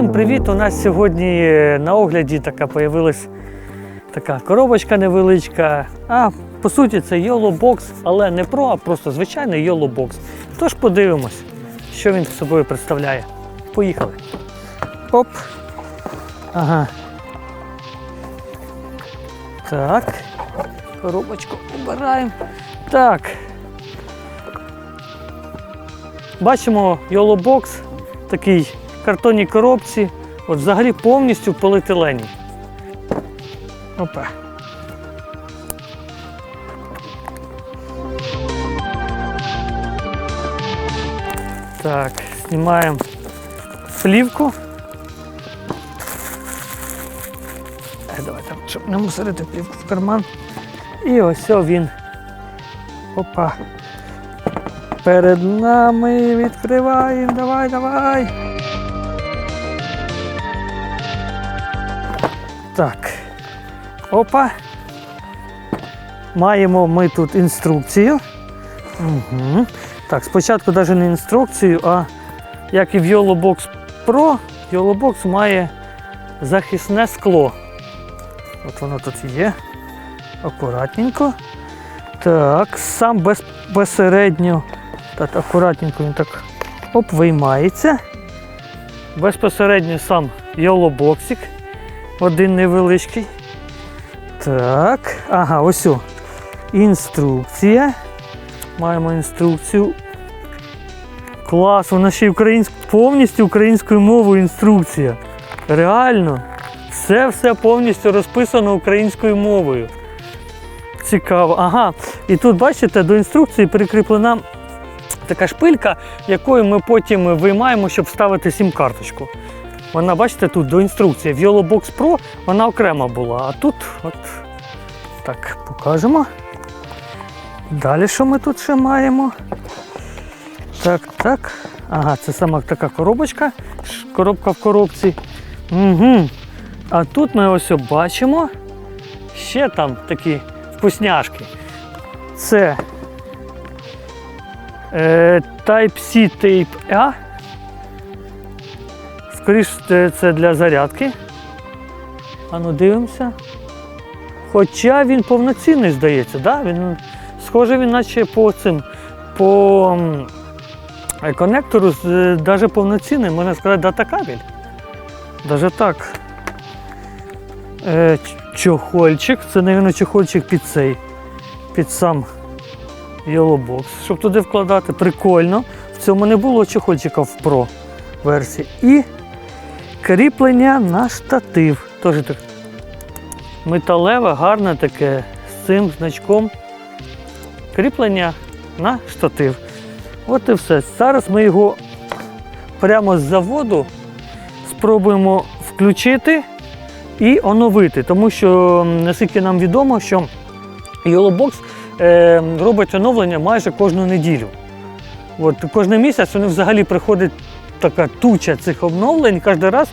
Всім привіт! У нас сьогодні е, на огляді така появилась така коробочка невеличка. А по суті це Box, але не Pro, а просто звичайний Box. Тож подивимось, що він собою представляє. Поїхали. Оп. Ага. Так. Коробочку обираємо. Так. Бачимо Box, такий картонній коробці, от взагалі повністю в. Опа. Так, знімаємо плівку. Е, Давай там, щоб не мусорити плівку в карман. І ось він. Опа. Перед нами відкриваємо. Давай, давай. Так. Опа. Маємо ми тут інструкцію. Угу. Так, спочатку навіть не інструкцію, а як і в YOLOBOX Pro, YOLOBOX має захисне скло. От воно тут є. Акуратненько. Так, сам без, безсередньо. Так, акуратненько він так оп, виймається. Безпосередньо сам YOLOBOXик. Один невеличкий. Так, ага, ось. о. Інструкція. Маємо інструкцію. Клас, вона ще й повністю українською мовою інструкція. Реально. Все-все повністю розписано українською мовою. Цікаво. Ага. І тут, бачите, до інструкції прикріплена така шпилька, якою ми потім виймаємо, щоб вставити сім-карточку. Вона, бачите, тут до інструкції. В YOLOBOX Pro вона окрема була, а тут от так покажемо. Далі що ми тут ще маємо? Так, так. Ага, це сама така коробочка. Коробка в коробці. Угу. А тут ми ось бачимо ще там такі вкусняшки. Це е, Type-C Tape A. Скоріше це- для зарядки. А ну дивимося. Хоча він повноцінний, здається, да? він, схоже, він наче по цим по е, конектору навіть повноцінний, можна сказати, датакабель. Даже так. Е, чохольчик. Це, мабуть, чохольчик під цей, під сам YOLOBOX, щоб туди вкладати. Прикольно. В цьому не було чохольчика в Pro версії. І кріплення на штатив. Теж так металеве, гарне таке з цим значком. Кріплення на штатив. От і все. Зараз ми його прямо з заводу спробуємо включити і оновити, тому що, наскільки нам відомо, що YOLOBOX е, робить оновлення майже кожну неділю. От, кожен місяць вони взагалі приходить така туча цих оновлень, кожен раз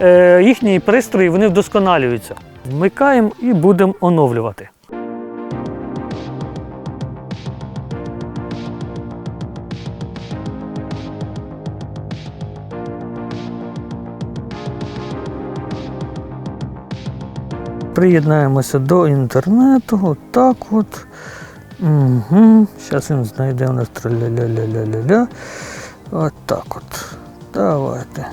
е, їхні пристрої вони вдосконалюються. Вмикаємо і будемо оновлювати. Приєднаємося до інтернету. Отак от. Угу. Зараз він знайде у нас траля-ля-ля-ля-ля-ля. Отак от. Давайте.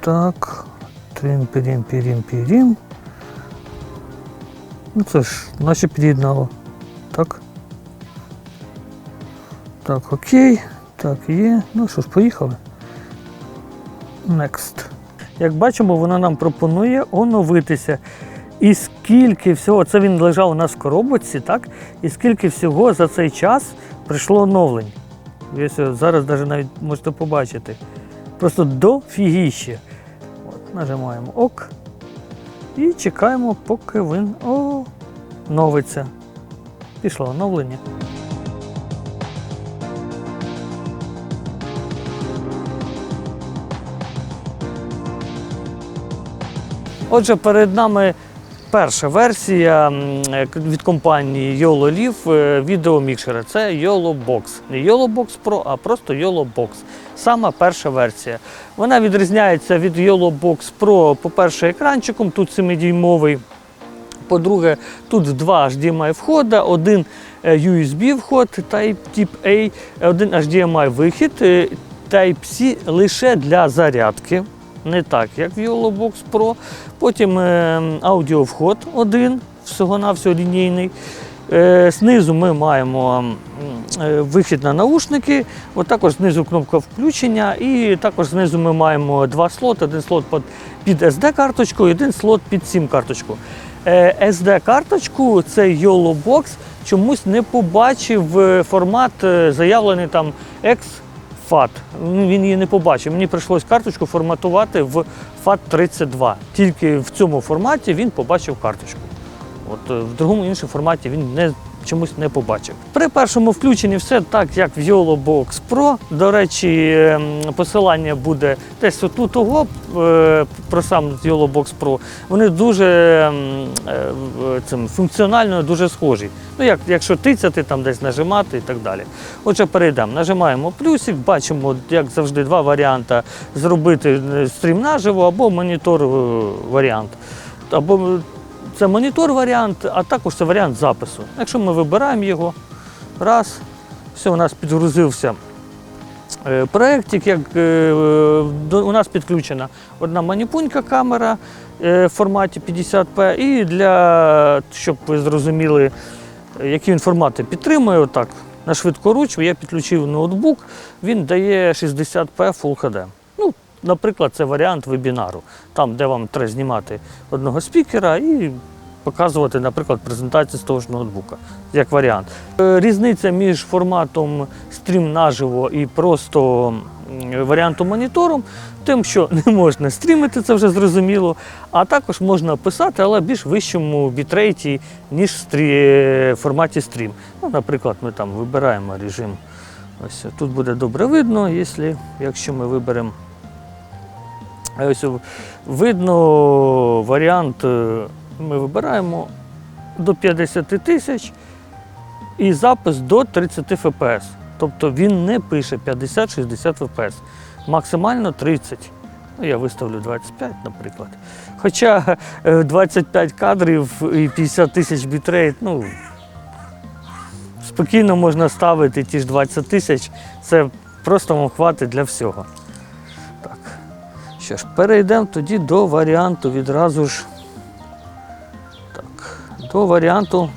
Так. Трим, пірім, пірім, пірім. Ну це ж, наче під'єднало. Так. Так, окей. Так, є. Ну що ж, поїхали. Next. Як бачимо, вона нам пропонує оновитися. І скільки всього, це він лежав у нас в коробочці, так? І скільки всього за цей час прийшло оновлень. Ось зараз навіть навіть можете побачити. Просто дофігіще. От, нажимаємо ОК. І чекаємо, поки він оновиться. Пішло оновлення. Отже, перед нами перша версія е, від компанії YOLO Live відеомікшера. Це YOLO Box. Не YOLO Box Pro, а просто YOLO Box. Сама перша версія. Вона відрізняється від YOLO Box Pro, по-перше, екранчиком, тут 7-дюймовий. По-друге, тут два HDMI входа, один е, USB вход Type Tip A, один HDMI вихід е, Type-C лише для зарядки. Не так, як в YOLOBox Pro. Потім е, аудіовход один, всього-навсього лінійний. Е, Знизу ми маємо е, вихід на наушники, от також знизу кнопка включення, і також знизу ми маємо два слоти, один слот під- SD-карточку один слот під SIM-карточку. Е, SD-карточку цей YOLO Box чомусь не побачив формат заявлений там XFAT. Ну, Він її не побачив. Мені прийшлось карточку форматувати в FAT32. Тільки в цьому форматі він побачив карточку. От е, в другому іншому форматі він не чомусь не побачив. При першому включенні все так, як в YOLO Box Pro. До речі, ем, посилання буде десь отут того е, про сам YOLO Box Pro. Вони дуже ем, е, в- цим, функціонально дуже схожі. Ну, як, якщо тицяти, там десь нажимати і так далі. Отже, перейдемо. Нажимаємо плюсик, бачимо, як завжди, два варіанти зробити е, стрім наживо або монітор е, варіант. Або це монітор варіант, а також це варіант запису. Якщо ми вибираємо його, раз, все, у нас підгрузився е, проєктик, як е, у нас підключена одна маніпунька камера е, в форматі 50p, і для, щоб ви зрозуміли, які він формати підтримує, отак, на швидкоруч я підключив ноутбук, він дає 60p Full HD. Наприклад, це варіант вебінару, там, де вам треба знімати одного спікера і показувати, наприклад, презентацію з того ж ноутбука, як варіант. Е, Різниця між форматом стрім наживо і просто варіантом монітором, тим, що не можна стрімити, це вже зрозуміло, а також можна писати, але більш вищому бітрейті, ніж в стрі... форматі стрім. Ну, наприклад, ми там вибираємо режим. Ось тут буде добре видно, якщо ми виберемо. Ось видно варіант, е, ми вибираємо до 50 тисяч і запис до 30 фпс. Тобто він не пише 50-60 фпс, максимально 30. Ну, я виставлю 25, наприклад. Хоча е, 25 кадрів і 50 тисяч бітрейт, ну, спокійно можна ставити ті ж 20 тисяч, це просто вам хватить для всього. Що перейдемо тоді до варіанту відразу ж. Так, до варіанту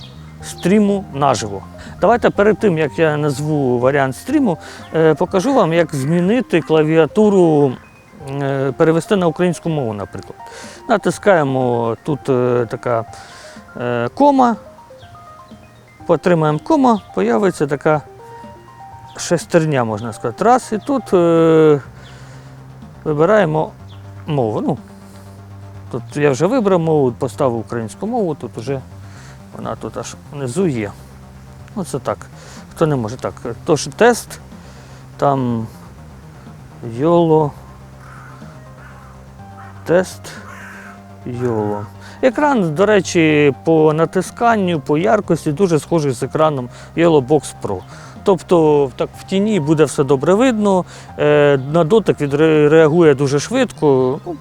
стріму наживо. Давайте перед тим, як я назву варіант стріму, е, покажу вам, як змінити клавіатуру, е, перевести на українську мову, наприклад. Натискаємо тут е, така кома, потримаємо кома, появиться така шестерня, можна сказати. Раз, і тут вибираємо мову. Ну, тут я вже вибрав мову, поставив українську мову, тут вже вона тут аж внизу є. Оце так. Хто не може так. Тож тест, там YOLO, тест YOLO. Екран, до речі, по натисканню, по яркості дуже схожий з екраном YOLO Box Pro. Тобто так, в тіні буде все добре видно, е, на дотик він ре- реагує дуже швидко. Ну,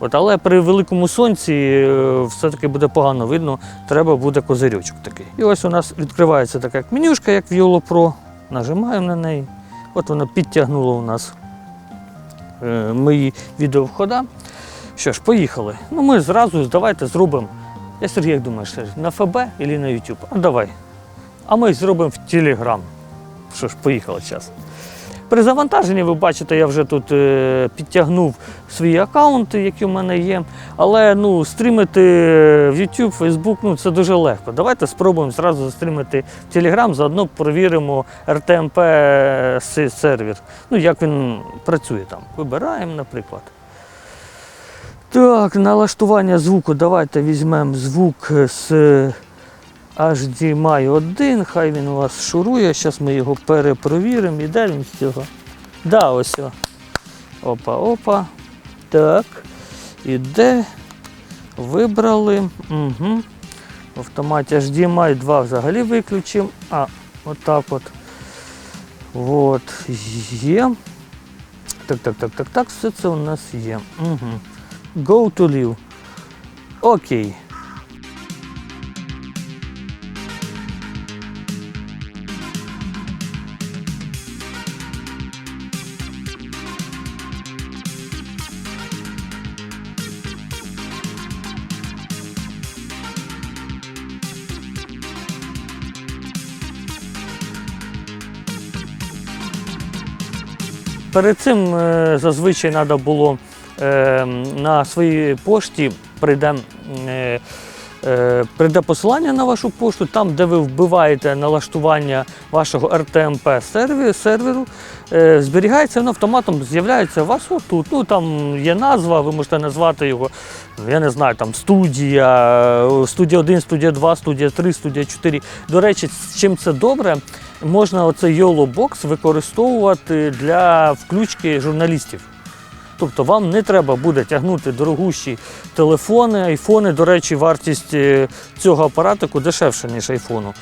От, але при великому сонці е, все-таки буде погано видно, треба буде козирючок такий. І ось у нас відкривається така як менюшка, як YOLO Pro. Нажимаємо на неї. От вона підтягнула у нас е, мої відеовхода. Що ж, поїхали. Ну ми зразу давайте зробимо. Я Сергій, як думаєш, на ФБ або на YouTube? А давай. А ми зробимо в Telegram. Що ж, поїхали час. При завантаженні, ви бачите, я вже тут е, підтягнув свої аккаунти, які в мене є. Але ну, стрімити в YouTube, Facebook ну, це дуже легко. Давайте спробуємо зразу застрімити в Telegram, заодно перевіримо RTMP сервер. Ну, як він працює там. Вибираємо, наприклад. Так, налаштування звуку. Давайте візьмемо звук з HDMI 1, хай він у вас шурує. Зараз ми його перепровіримо. Іде він з цього? Да, ось. Опа, опа. Так. Іде. Вибрали. Угу. В автоматі HDMI 2 взагалі виключимо. А, отак от. От, є. Так, так, так, так, так, все це у нас є. Угу. Go to live. Окей. Перед цим е, зазвичай треба було е, на своїй пошті прийде, е, прийде посилання на вашу пошту, там, де ви вбиваєте налаштування вашого RTMP серверу, е, зберігається воно автоматом, з'являється у вас отут. Ну там є назва, ви можете назвати його, я не знаю, там студія, е, студія 1, студія 2, студія 3, студія 4. До речі, з чим це добре, можна оцей YOLO Box використовувати для включки журналістів. Тобто вам не треба буде тягнути дорогущі телефони, айфони. До речі, вартість е, цього апаратику дешевша, ніж айфону.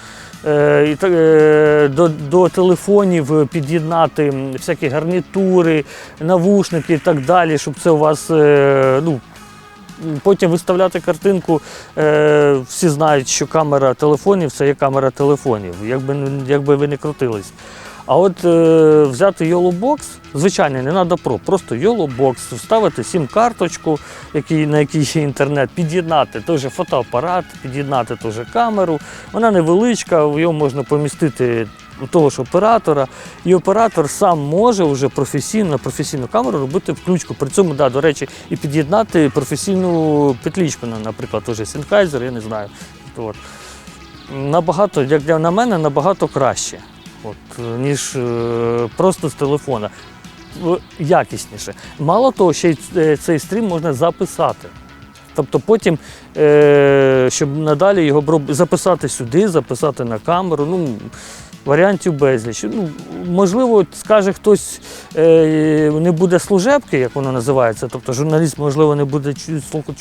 Е, е, до, до телефонів під'єднати всякі гарнітури, навушники і так далі, щоб це у вас ну, Потім виставляти картинку, всі знають, що камера телефонів це є камера телефонів, якби, якби ви не крутились. А от е, взяти YOLO-Box, звичайно, не треба Pro, просто YOLO-Box, вставити сім-карточку, на якій є інтернет, під'єднати той же фотоапарат, під'єднати ту же камеру. Вона невеличка, в його можна помістити у того ж оператора, і оператор сам може вже професійно на професійну камеру робити включку. При цьому, да, до речі, і під'єднати професійну петлічку, наприклад, той же Sennheiser, я не знаю. От. Набагато, як для на мене, набагато краще, от, е, ніж е, просто з телефона. Якісніше. Мало того, ще й е, цей стрім можна записати. Тобто потім, щоб надалі його записати сюди, записати на камеру. Ну, варіантів безліч. Ну, можливо, скаже хтось, не буде служебки, як воно називається. Тобто журналіст, можливо, не буде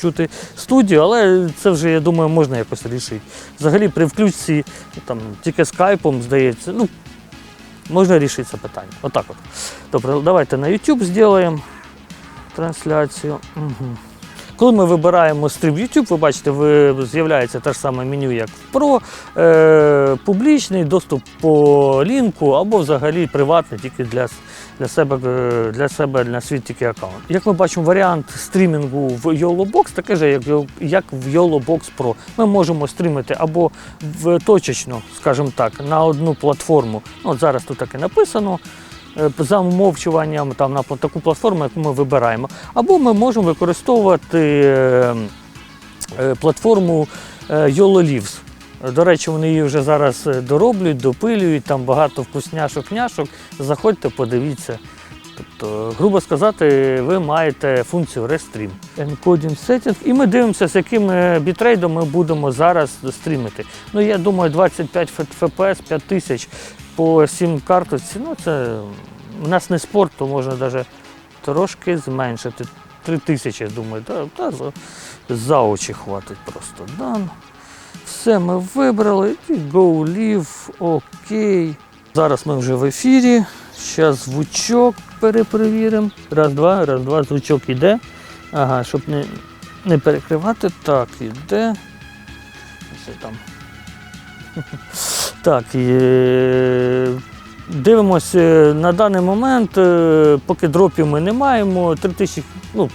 чути студію, але це вже, я думаю, можна якось рішити. Взагалі, при включці там, тільки скайпом, здається, ну, можна рішити це питання. Отак от. Добре, давайте на YouTube зробимо трансляцію. Угу. Коли ми вибираємо стрім YouTube, ви бачите, ви, з'являється те ж саме меню, як в Pro, е, публічний доступ по лінку або взагалі приватний тільки для, с- для, себе, е, для себе на свій тільки аккаунт. Як ми бачимо, варіант стрімінгу в YOLOBox такий же, як, як в YOLOBox Pro. Ми можемо стрімити або в точечно, скажімо так, на одну платформу. Ну, от зараз тут так і написано е, за умовчуванням там, на таку платформу, яку ми вибираємо. Або ми можемо використовувати е, е, платформу е, YOLO Leaves. До речі, вони її вже зараз е, дороблюють, допилюють, там багато вкусняшок, няшок. Заходьте, подивіться. Тобто, грубо сказати, ви маєте функцію Restream. Encoding Setting. І ми дивимося, з яким бітрейдом ми будемо зараз стрімити. Ну, я думаю, 25 FPS, 5000 по 7 карточці. Ну, це у нас не спорт, то можна навіть трошки зменшити. 3000, я думаю, та, та, за, за очі хватить просто. Done. Все ми вибрали. І Go Live, окей. Зараз ми вже в ефірі. Зараз звучок перепровіримо. Раз, два, раз, два, звучок іде. Ага, щоб не, не перекривати. Так, іде. Ось там. Так, е, дивимося на даний момент, е, поки дропів ми не маємо. 3000, ну,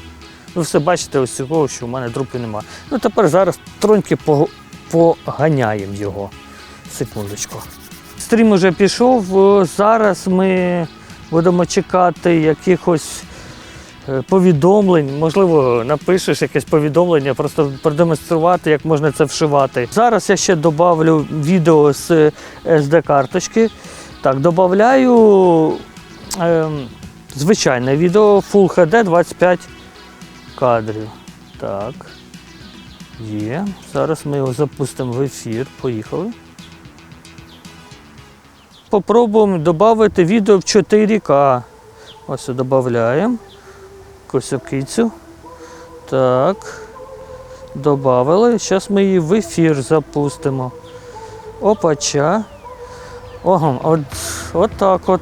ви все бачите ось цього, що в мене дропів немає. Ну тепер зараз троньки поганяємо його. Секундочку. Стрім уже пішов. е, Зараз ми будемо чекати якихось е, повідомлень. Можливо, напишеш якесь повідомлення, просто продемонструвати, як можна це вшивати. Зараз я ще додавлю відео з SD-карточки. Так, додаю ем, звичайне відео Full HD 25 кадрів. Так. Є. Зараз ми його запустимо в ефір. Поїхали. Попробуємо додати відео в 4К. Ось додаємо. Косокицю. Так. Добавили. Зараз ми її в ефір запустимо. Опача. Ого, от, от так от.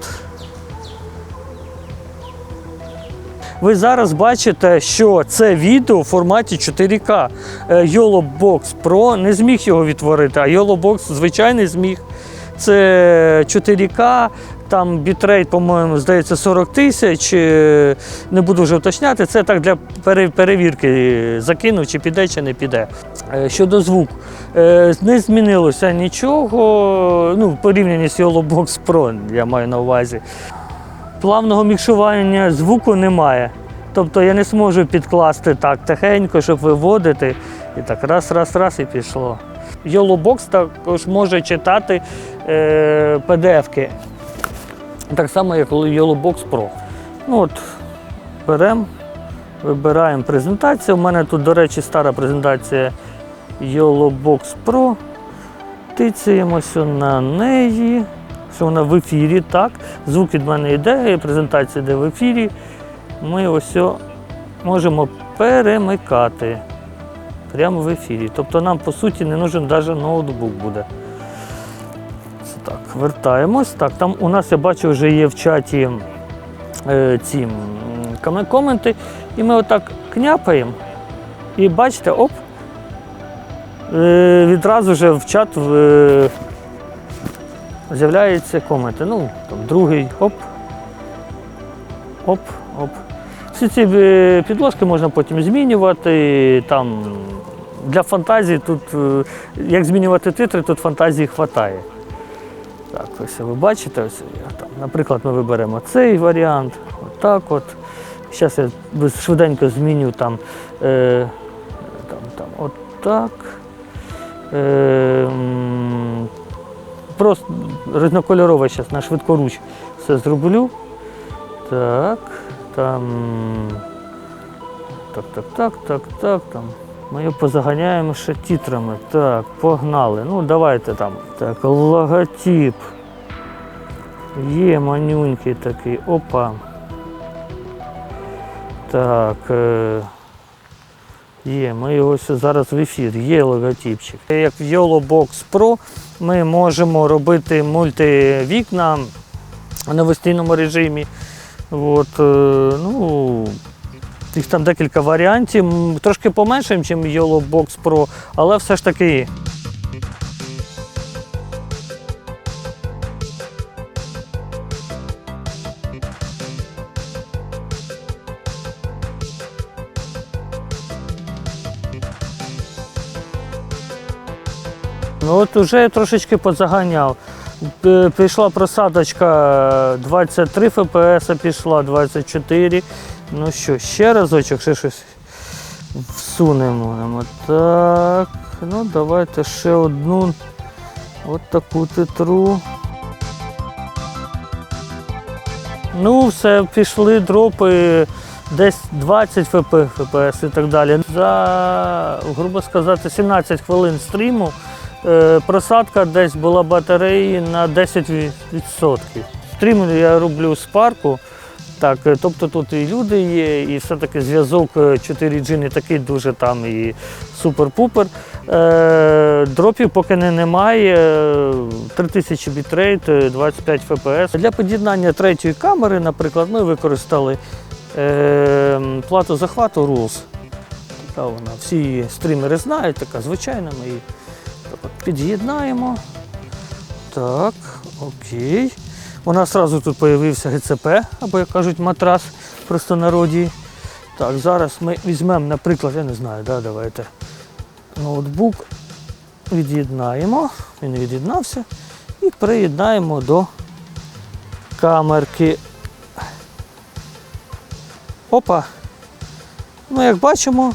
Ви зараз бачите, що це відео в форматі 4К. Е, YoloBox Pro не зміг його відтворити, а YoloBox звичайний зміг. Це 4К, там бітрейт, по-моєму, здається, 40 тисяч. Е, Не буду вже уточняти. Це так для перевірки закинув, чи піде, чи не піде. Е, Щодо звуку, е, не змінилося нічого. Ну, порівнянні з YoloBox Pro, я маю на увазі. Плавного мікшування звуку немає. Тобто я не зможу підкласти так тихенько, щоб виводити. І так раз, раз, раз і пішло. YoloBox також може читати PDF-ки. Так само, як YoloBox Pro. Ну от, беремо, вибираємо презентацію. У мене тут, до речі, стара презентація YoloBox Pro. Тицяємося на неї. Що вона в ефірі, так. Звук від мене йде, презентація йде в ефірі. Ми ось можемо перемикати прямо в ефірі. Тобто нам, по суті, не нужен навіть ноутбук буде. Так, вертаємось. Так, там у нас я бачу, вже є в чаті е, ці коменти. І ми отак княпаємо. І бачите, оп. Е, відразу вже в чат е, з'являються коменти. Ну, там другий, оп. Оп, оп. Всі ці е, підложки можна потім змінювати. Там, для фантазії тут, е, як змінювати титри, тут фантазії вистачає. Так, ось ви бачите, ось, там, наприклад, ми виберемо цей варіант. Отак от. Зараз я швиденько зміню там, е, там, там отак. Е, просто різнокольорове зараз на швидкоруч все зроблю. Так, там. Так, так, так, так, так, там. Ми його позаганяємо ще тітрами. Так, погнали. Ну, давайте там. Так, логотип. Є манюнький такий. Опа. Так. Е... Є, ми його зараз в ефір, є логотипчик. Як в YoloBox Pro ми можемо робити мультивікна на постійному режимі. От, е, ну, їх там декілька варіантів, трошки поменше, ніж YoloBox Pro, але все ж таки є. Ну от уже трошечки позаганяв. П- Пішла просадочка 23 ФПС, пішла 24. Ну що, ще разочок, ще щось всунемо. Так. Ну давайте ще одну. От таку титру. Ну, все, пішли дропи десь 20 ФП, ФПС і так далі. За, грубо сказати, 17 хвилин стріму е, просадка десь була батареї на 10%. Стрім я роблю з парку. Так, е, тобто тут і люди є, і все-таки зв'язок е, 4G не такий дуже там і супер-пупер. Е, дропів поки не немає. Е, 3000 бітрейт, е, 25 FPS. Для під'єднання третьої камери, наприклад, ми використали е, плату захвату RULS. Така вона. Всі стрімери знають, така звичайна. Ми її під'єднаємо. Так, окей. У нас одразу тут з'явився ГЦП, або, як кажуть, матрас в простонароді. Так, зараз ми візьмемо, наприклад, я не знаю, да, давайте ноутбук від'єднаємо, він від'єднався, і приєднаємо до камерки. Опа. Ну, як бачимо,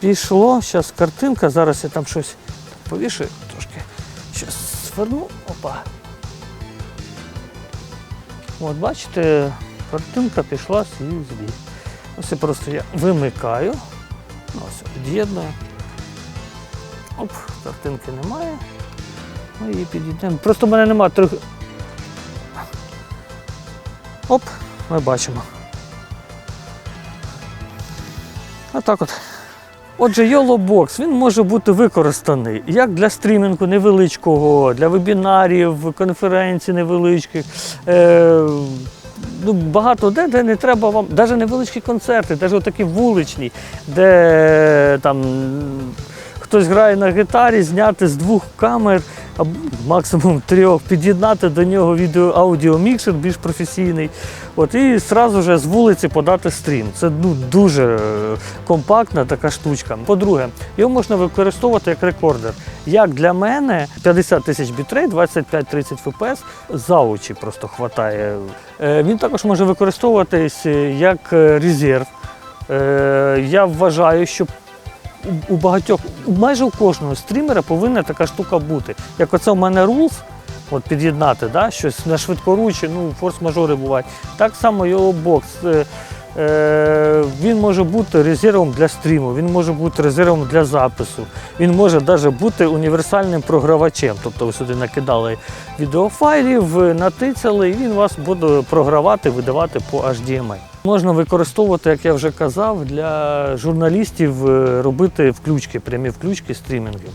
пішло. Зараз картинка, зараз я там щось повішую трошки. Щас зверну. Опа. От бачите, картинка пішла з USB. Ось я просто я вимикаю. Ну, Ось від'єдную. Оп, картинки немає. Ми її підійдемо. Просто в мене немає трьох. Оп, ми бачимо. Отак от. Отже, YOLO-бокс він може бути використаний як для стрімінгу невеличкого, для вебінарів, конференцій невеличких. Е, ну, багато де, де не треба вам, навіть невеличкі концерти, навіть такі вуличні, де там хтось грає на гітарі, зняти з двох камер, або максимум трьох, під'єднати до нього відео аудіомікшер більш професійний. От, і одразу ж з вулиці подати стрім. Це ну, дуже е, компактна така штучка. По-друге, його можна використовувати як рекордер. Як для мене 50 тисяч бітрей, 25-30 фпс за очі просто хватає. Е, Він також може використовуватись е, як резерв. Я вважаю, що у- багатьох, майже у кожного стрімера повинна така штука бути. Як оце у мене Rules, от під'єднати, да, щось на швидкоручі, ну, форс-мажори бувають. Так само його бокс. Е, е, він може бути резервом для стріму, він може бути резервом для запису, він може навіть бути універсальним програвачем. Тобто ви сюди накидали відеофайлів, натицяли, і він вас буде програвати, видавати по HDMI. Можна використовувати, як я вже казав, для журналістів е, робити включки, прямі включки стрімінгів.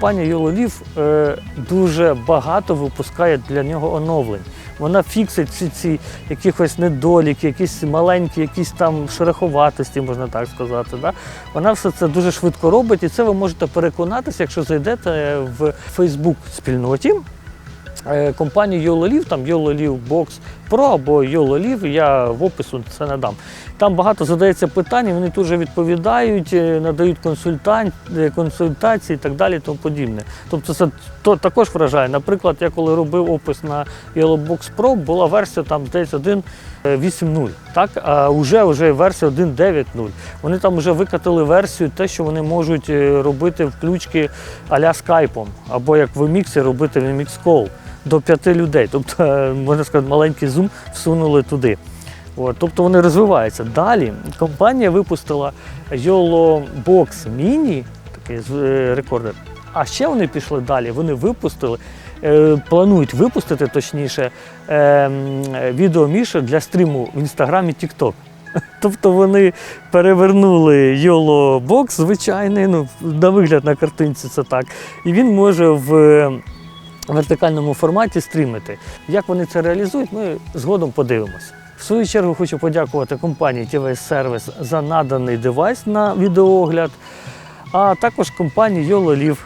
Компанія YoloLive е, дуже багато випускає для нього оновлень. Вона фіксить ці, ці якихось недоліки, якісь маленькі, якісь там шероховатості, можна так сказати. Да? Вона все це дуже швидко робить, і це ви можете переконатися, якщо зайдете в Facebook спільноті. е, Компанію YoloLive, там YoloLive Box Pro або YoloLive, я в опису це надам. Там багато задається питань, вони дуже відповідають, е, надають е, консультації і так далі, тому подібне. Тобто це то, також вражає. Наприклад, я коли робив опис на YellowBox Pro, була версія там десь 1.8.0, так? а вже, вже версія 1.9.0. Вони там вже викатили версію, те, що вони можуть е, робити включки а-ля скайпом, або як в Еміксі робити в Call до п'яти людей. Тобто, е, можна сказати, маленький зум всунули туди. От, тобто вони розвиваються. Далі компанія випустила YOLO Box Mini, такий е, рекордер. А ще вони пішли далі. Вони випустили, е, планують випустити точніше е, відеомішер для стріму в інстаграмі TikTok. Тобто вони перевернули YOLO Box звичайний, ну, на вигляд на картинці це так. І він може в вертикальному форматі стрімити. Як вони це реалізують, ми згодом подивимося. В свою чергу хочу подякувати компанії TVS Service за наданий девайс на відеоогляд, а також компанії YoloLive